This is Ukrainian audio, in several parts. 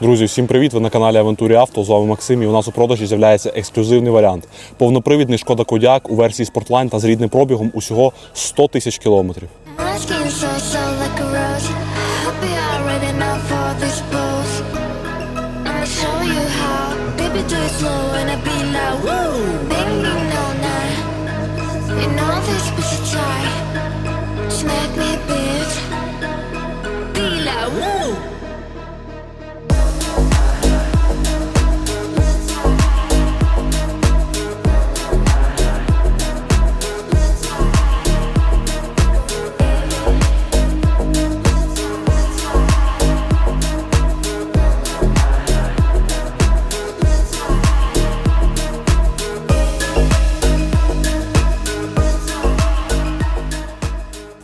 Друзі, всім привіт! Ви на каналі Авентурі Авто. З вами Максим. І у нас у продажі з'являється ексклюзивний варіант. Повнопривідний Шкода Кодяк у версії Sportline та з рідним пробігом усього 100 тисяч кілометрів. My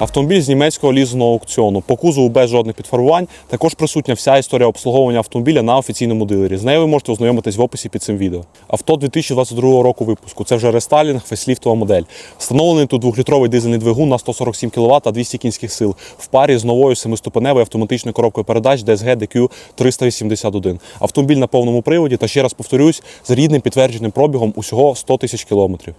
Автомобіль з німецького лізаного аукціону. По кузову без жодних підфарбувань. Також присутня вся історія обслуговування автомобіля на офіційному дилері. З нею ви можете ознайомитись в описі під цим відео. Авто 2022 року випуску. Це вже рестайлінг, фейсліфтова модель. Встановлений тут двохлітровий дизельний двигун на 147 кВт та 200 кінських сил в парі з новою семиступеневою автоматичною коробкою передач DSG DQ 381. Автомобіль на повному приводі та ще раз повторюсь з рідним підтвердженим пробігом усього 100 тисяч кілометрів.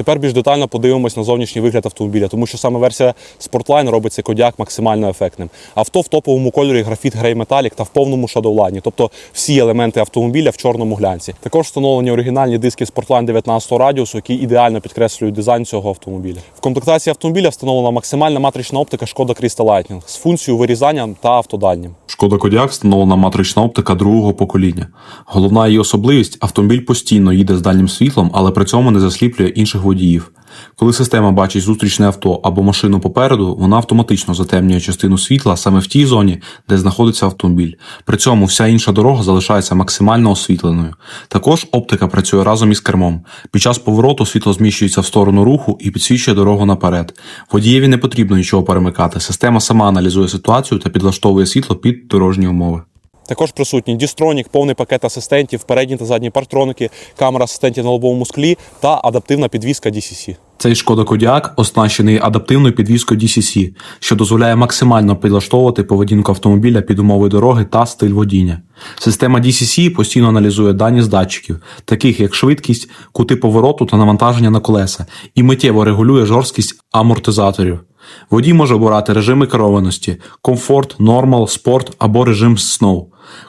Тепер більш детально подивимось на зовнішній вигляд автомобіля, тому що саме версія Sportline робить цей кодяк максимально ефектним. Авто в топовому кольорі графіт Grey Metallic та в повному шадоулайні, тобто всі елементи автомобіля в чорному глянці. Також встановлені оригінальні диски Sportline 19 радіусу, які ідеально підкреслюють дизайн цього автомобіля. В комплектації автомобіля встановлена максимальна матрична оптика Шкода Crystal Lightning з функцією вирізання та автодальнім. Шкода Кодіак встановлена матрична оптика другого покоління. Головна її особливість автомобіль постійно їде з дальнім світлом, але при цьому не засліплює інших водіїв. Коли система бачить зустрічне авто або машину попереду, вона автоматично затемнює частину світла саме в тій зоні, де знаходиться автомобіль. При цьому вся інша дорога залишається максимально освітленою. Також оптика працює разом із кермом. Під час повороту світло зміщується в сторону руху і підсвічує дорогу наперед. Водієві не потрібно нічого перемикати. Система сама аналізує ситуацію та підлаштовує світло під дорожні умови. Також присутні дістронік, повний пакет асистентів, передні та задні партроники, камера асистентів на лобовому склі та адаптивна підвізка DCC. Цей Шкода Кодіак оснащений адаптивною підвіскою DCC, що дозволяє максимально підлаштовувати поведінку автомобіля під умови дороги та стиль водіння. Система DCC постійно аналізує дані з датчиків, таких як швидкість, кути повороту та навантаження на колеса, і миттєво регулює жорсткість амортизаторів. Водій може обирати режими керованості: комфорт, нормал, спорт або режим Snow.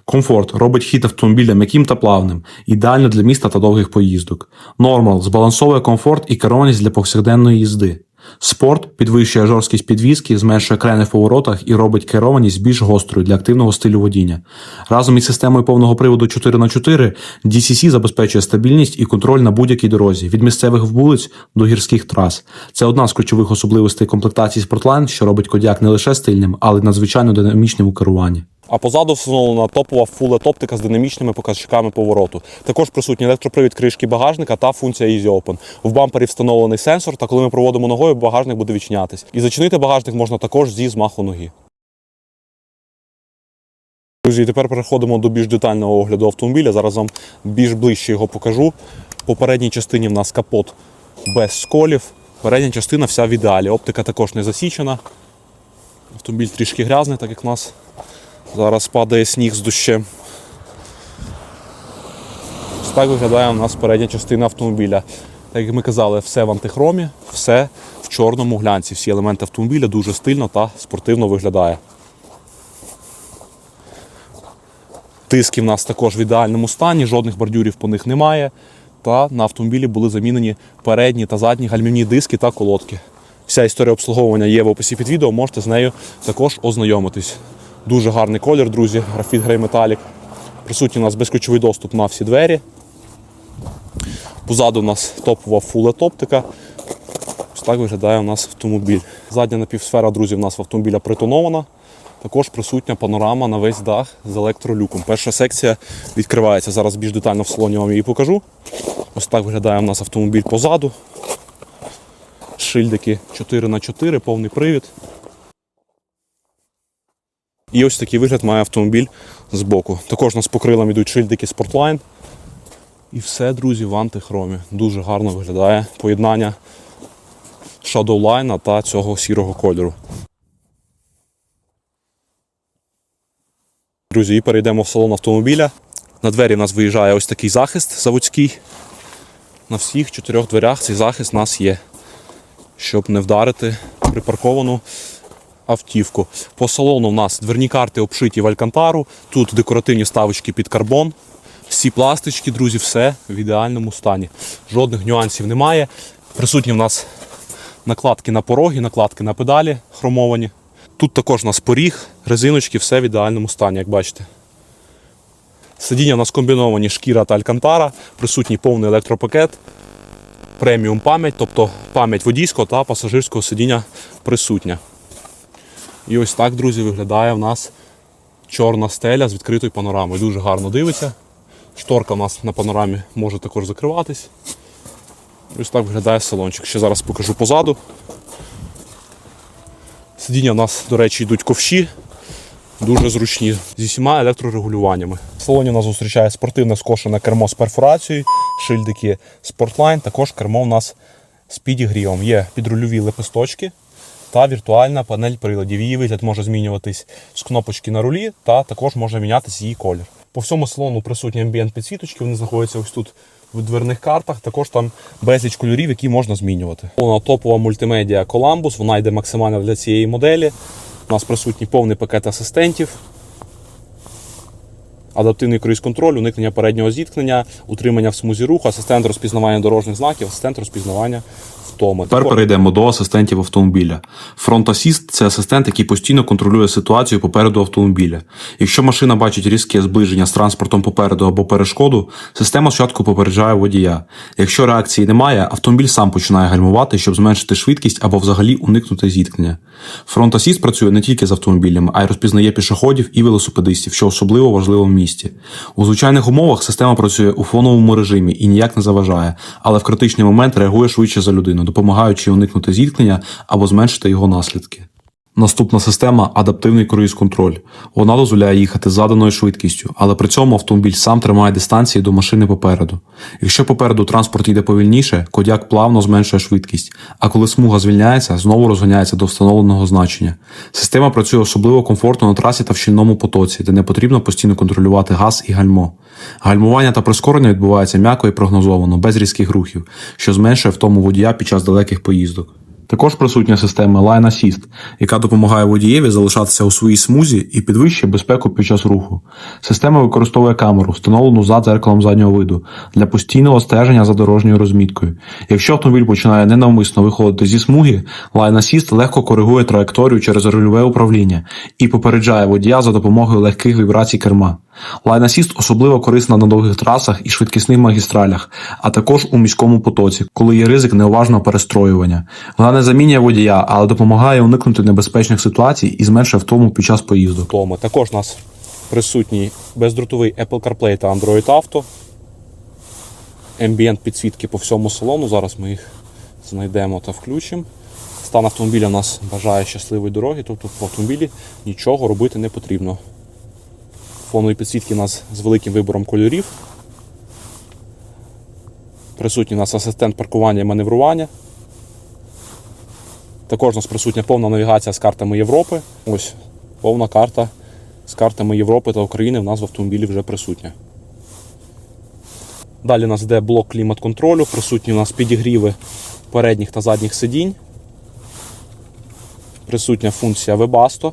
Комфорт робить хід автомобіля м'яким та плавним, ідеально для міста та довгих поїздок. Нормал збалансовує комфорт і керованість для повсякденної їзди. Спорт підвищує жорсткість підвіски, зменшує крени в поворотах і робить керованість більш гострою для активного стилю водіння. Разом із системою повного приводу 4х4 DCC забезпечує стабільність і контроль на будь-якій дорозі від місцевих вулиць до гірських трас. Це одна з ключових особливостей комплектації Sportline, що робить Кодіак не лише стильним, але й надзвичайно динамічним у керуванні. А позаду встановлена топова фулет оптика з динамічними показчиками повороту. Також присутній електропривід кришки багажника та функція Easy Open. В бампері встановлений сенсор, та коли ми проводимо ногою, багажник буде відчинятись. І зачинити багажник можна також зі змаху ноги. Друзі, тепер переходимо до більш детального огляду автомобіля. Зараз вам більш ближче його покажу. По передній частині в нас капот без сколів. Передня частина вся в ідеалі. Оптика також не засічена. Автомобіль трішки грязний, так як в нас зараз падає сніг з дощем. Ось так виглядає у нас передня частина автомобіля. Так як ми казали, все в антихромі, все в чорному глянці. Всі елементи автомобіля дуже стильно та спортивно виглядає. Диски в нас також в ідеальному стані, жодних бордюрів по них немає. Та на автомобілі були замінені передні та задні гальмівні диски та колодки. Вся історія обслуговування є в описі під відео, можете з нею також ознайомитись. Дуже гарний колір, друзі, графіт Grey Metallic. Присутній у нас безключовий доступ на всі двері. Позаду у нас топова фулет оптика. Ось так виглядає у нас автомобіль. Задня напівсфера, друзі, в нас в автомобіля притонована. Також присутня панорама на весь дах з електролюком. Перша секція відкривається. Зараз більш детально в салоні вам її покажу. Ось так виглядає у нас автомобіль позаду. Шильдики 4х4, повний привід. І ось такий вигляд має автомобіль збоку. Також у нас по крилам йдуть шильдики Sportline. І все, друзі, в антихромі. Дуже гарно виглядає поєднання Shadowline та цього сірого кольору. Друзі, і перейдемо в салон автомобіля. На двері в нас виїжджає ось такий захист заводський. На всіх чотирьох дверях цей захист у нас є, щоб не вдарити припарковану автівку. По салону в нас дверні карти обшиті в алькантару. Тут декоративні ставочки під карбон. Всі пластички, друзі, все в ідеальному стані. Жодних нюансів немає. Присутні в нас накладки на пороги, накладки на педалі хромовані. Тут також у нас поріг, резиночки, все в ідеальному стані, як бачите. Сидіння у нас комбіновані шкіра та алькантара, присутній повний електропакет, преміум пам'ять, тобто пам'ять водійського та пасажирського сидіння присутня. І ось так, друзі, виглядає в нас чорна стеля з відкритою панорамою. Дуже гарно дивиться. Шторка у нас на панорамі може також закриватись. Ось так виглядає салончик. Ще зараз покажу позаду. Сидіння у нас, до речі, йдуть ковші, дуже зручні, зі всіма електрорегулюваннями. В салоні нас зустрічає спортивне скошене кермо з перфорацією, шильдики Sportline, також кермо у нас з підігрівом. Є підрульові лепесточки та віртуальна панель приладів. Її вигляд може змінюватись з кнопочки на рулі, та також може мінятися її колір. По всьому салону присутні амбієнт підсвіточки, вони знаходяться ось тут в дверних картах. Також там безліч кольорів, які можна змінювати. Вона топова мультимедіа Columbus, вона йде максимально для цієї моделі. У нас присутній повний пакет асистентів. Адаптивний круїз-контроль, уникнення переднього зіткнення, утримання в смузі руху, асистент розпізнавання дорожніх знаків, асистент розпізнавання втоми. Тепер перейдемо до асистентів автомобіля. Front Assist – це асистент, який постійно контролює ситуацію попереду автомобіля. Якщо машина бачить різке зближення з транспортом попереду або перешкоду, система спочатку попереджає водія. Якщо реакції немає, автомобіль сам починає гальмувати, щоб зменшити швидкість або взагалі уникнути зіткнення. Front Assist працює не тільки з автомобілями, а й розпізнає пішоходів і велосипедистів, що особливо важливо в місті. У звичайних умовах система працює у фоновому режимі і ніяк не заважає, але в критичний момент реагує швидше за людину, допомагаючи уникнути зіткнення або зменшити його наслідки. Наступна система адаптивний круїз-контроль. Вона дозволяє їхати заданою швидкістю, але при цьому автомобіль сам тримає дистанції до машини попереду. Якщо попереду транспорт йде повільніше, кодяк плавно зменшує швидкість, а коли смуга звільняється, знову розганяється до встановленого значення. Система працює особливо комфортно на трасі та в щільному потоці, де не потрібно постійно контролювати газ і гальмо. Гальмування та прискорення відбувається м'яко і прогнозовано, без різких рухів, що зменшує втому водія під час далеких поїздок. Також присутня система Line Assist, яка допомагає водієві залишатися у своїй смузі і підвищує безпеку під час руху. Система використовує камеру, встановлену за дзеркалом заднього виду, для постійного стеження за дорожньою розміткою. Якщо автомобіль починає ненавмисно виходити зі смуги, Line Assist легко коригує траєкторію через рульове управління і попереджає водія за допомогою легких вібрацій керма. Assist особливо корисна на довгих трасах і швидкісних магістралях, а також у міському потоці, коли є ризик неуважного перестроювання. Вона не замінює водія, але допомагає уникнути небезпечних ситуацій і зменшує втому під час поїздок. Тому також у нас присутній бездротовий Apple CarPlay та Android Auto. Ambient підсвітки по всьому салону. Зараз ми їх знайдемо та включимо. Стан автомобіля у нас бажає щасливої дороги, тобто в автомобілі нічого робити не потрібно. Фонові підсвітки у нас з великим вибором кольорів. Присутній у нас асистент паркування і маневрування. Також у нас присутня повна навігація з картами Європи. Ось повна карта з картами Європи та України в нас в автомобілі вже присутня. Далі у нас йде блок клімат-контролю, присутні у нас підігріви передніх та задніх сидінь. Присутня функція Webasto.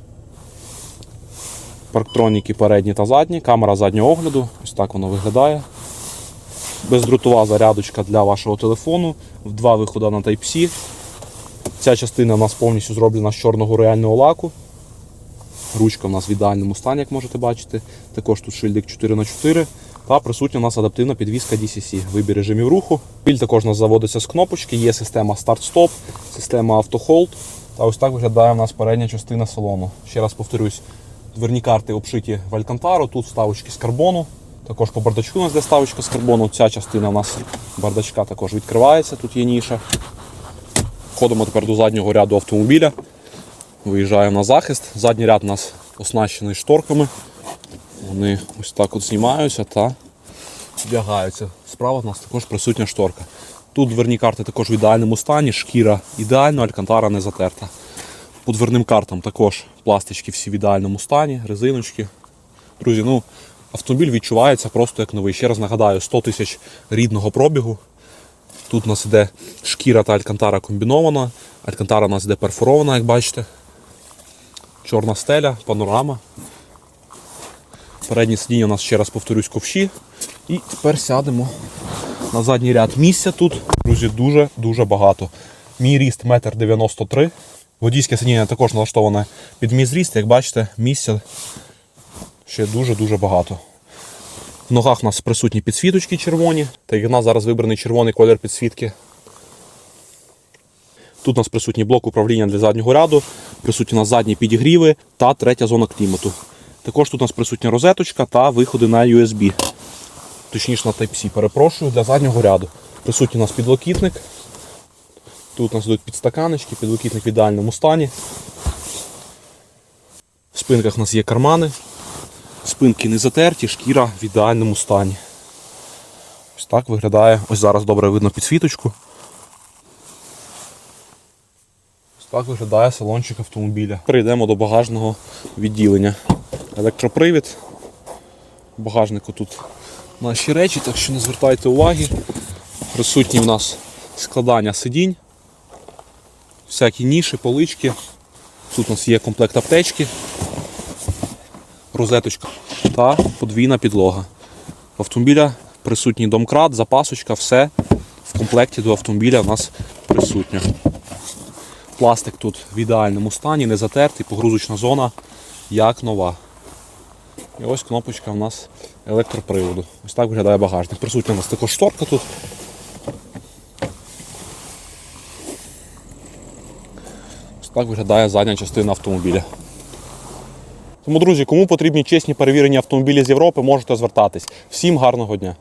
Парктроніки передні та задні, камера заднього огляду. Ось так воно виглядає. Бездротова зарядочка для вашого телефону, в два виходи на Type-C. Ця частина у нас повністю зроблена з чорного реального лаку. Ручка у нас в ідеальному стані, як можете бачити. Також тут шильдик 4х4. Та присутня у нас адаптивна підвізка DCC. Вибір режимів руху. Біль також у нас заводиться з кнопочки, є система старт-стоп, система автохолд. Та ось так виглядає у нас передня частина салону. Ще раз повторюсь, дверні карти обшиті в алькантару, тут вставочки з карбону. Також по бардачку у нас де ставочка з карбону. Ця частина у нас бардачка також відкривається, тут є ніша. Входимо тепер до заднього ряду автомобіля. Виїжджаємо на захист. Задній ряд у нас оснащений шторками. Вони ось так от знімаються та вдягаються. Справа у нас також присутня шторка. Тут дверні карти також в ідеальному стані, шкіра ідеально, алькантара не затерта. По дверним картам також пластички всі в ідеальному стані, резиночки. Друзі, ну автомобіль відчувається просто як новий. Ще раз нагадаю, 100 тисяч рідного пробігу. Тут у нас іде шкіра та алькантара комбінована. Алькантара у нас іде перфорована, як бачите. Чорна стеля, панорама. Переднє сидіння у нас ще раз повторюсь ковші. І тепер сядемо на задній ряд. Місця тут, друзі, дуже-дуже багато. Мій ріст 1,93 м. Водійське сидіння також налаштоване під мій зріст. Як бачите, місця ще дуже-дуже багато. В ногах у нас присутні підсвіточки червоні, так як в нас зараз вибраний червоний колір підсвітки. Тут у нас присутній блок управління для заднього ряду, присутні у нас задні підігріви та третя зона клімату. Також тут у нас присутня розеточка та виходи на USB. Точніше на Type-C, перепрошую, для заднього ряду. Присутній у нас підлокітник. Тут у нас йдуть підстаканечки, підлокітник в ідеальному стані. В спинках у нас є кармани. Спинки не затерті, шкіра в ідеальному стані. Ось так виглядає. Ось зараз добре видно підсвіточку. Ось так виглядає салончик автомобіля. Перейдемо до багажного відділення. Електропривід. В багажнику тут наші речі, так що не звертайте уваги. Присутні в нас складання сидінь, всякі ніші, полички. Тут у нас є комплект аптечки, розеточка та подвійна підлога. В автомобіля присутній домкрат, запасочка, все в комплекті до автомобіля у нас присутнє. Пластик тут в ідеальному стані, не затертий, погрузочна зона як нова. І ось кнопочка у нас електроприводу. Ось так виглядає багажник. Присутня у нас також шторка тут. Ось так виглядає задня частина автомобіля. Тому, друзі, кому потрібні чесні перевірені автомобілі з Європи, можете звертатись. Всім гарного дня!